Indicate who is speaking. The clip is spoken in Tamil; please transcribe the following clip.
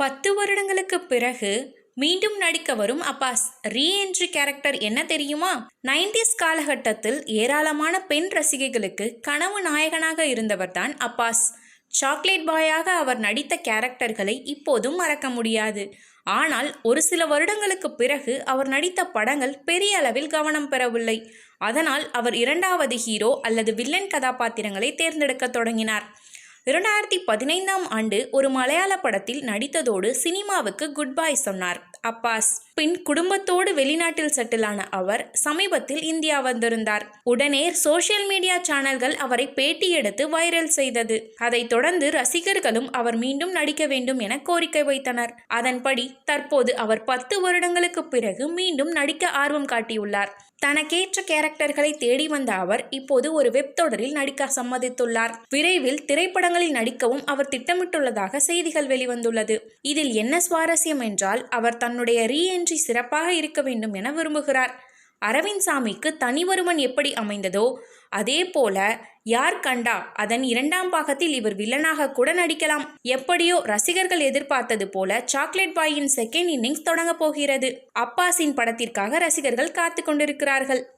Speaker 1: பத்து வருடங்களுக்கு பிறகு மீண்டும் நடிக்க வரும் அப்பாஸ். ரீஎன்ட்ரி கேரக்டர் என்ன தெரியுமா? நைன்டிஸ் காலகட்டத்தில் ஏராளமான பெண் ரசிகைகளுக்கு கனவு நாயகனாக இருந்தவர் தான் அப்பாஸ். சாக்லேட் பாயாக அவர் நடித்த கேரக்டர்களை இப்போதும் மறக்க முடியாது. ஆனால் ஒரு சில வருடங்களுக்கு பிறகு அவர் நடித்த படங்கள் பெரிய அளவில் கவனம் பெறவில்லை. அதனால் அவர் இரண்டாவது ஹீரோ அல்லது வில்லன் கதாபாத்திரங்களை தேர்ந்தெடுக்க தொடங்கினார். இரண்டாயிரத்தி பதினைந்தாம் ஆண்டு ஒரு மலையாள படத்தில் நடித்ததோடு சினிமாவுக்கு குட் பாய் சொன்னார். அப்பாஸ் பின் குடும்பத்தோடு வெளிநாட்டில் செட்டிலான அவர் சமீபத்தில் இந்தியா வந்திருந்தார். உடனே சோஷியல் மீடியா சேனல்கள் அவரை பேட்டி எடுத்து வைரல் செய்தது. அதைத் தொடர்ந்து ரசிகர்களும் அவர் மீண்டும் நடிக்க வேண்டும் என கோரிக்கை வைத்தனர். அதன்படி தற்போது அவர் பத்து வருடங்களுக்கு பிறகு மீண்டும் நடிக்க ஆர்வம் காட்டியுள்ளார். தனக்கேற்ற கேரக்டர்களை தேடி வந்த அவர் இப்போது ஒரு வெப் தொடரில் நடிக்க சம்மதித்துள்ளார். விரைவில் திரைப்படங்களில் நடிக்கவும் அவர் திட்டமிட்டுள்ளதாக செய்திகள் வெளிவந்துள்ளது. இதில் என்ன சுவாரஸ்யம் என்றால் அவர் தன்னுடைய ரீஎன்ட்ரி சிறப்பாக இருக்க வேண்டும் என விரும்புகிறார். அரவிந்த் சாமிக்கு தனிவருமன் எப்படி அமைந்ததோ அதே போல யார் கண்டா அதன் இரண்டாம் பாகத்தில் இவர் வில்லனாக கூட நடிக்கலாம். எப்படியோ ரசிகர்கள் எதிர்பார்த்தது போல சாக்லேட் பாயின் செகண்ட் இன்னிங்ஸ் தொடங்கப் போகிறது. அப்பாஸின் படத்திற்காக ரசிகர்கள் காத்து கொண்டிருக்கிறார்கள்.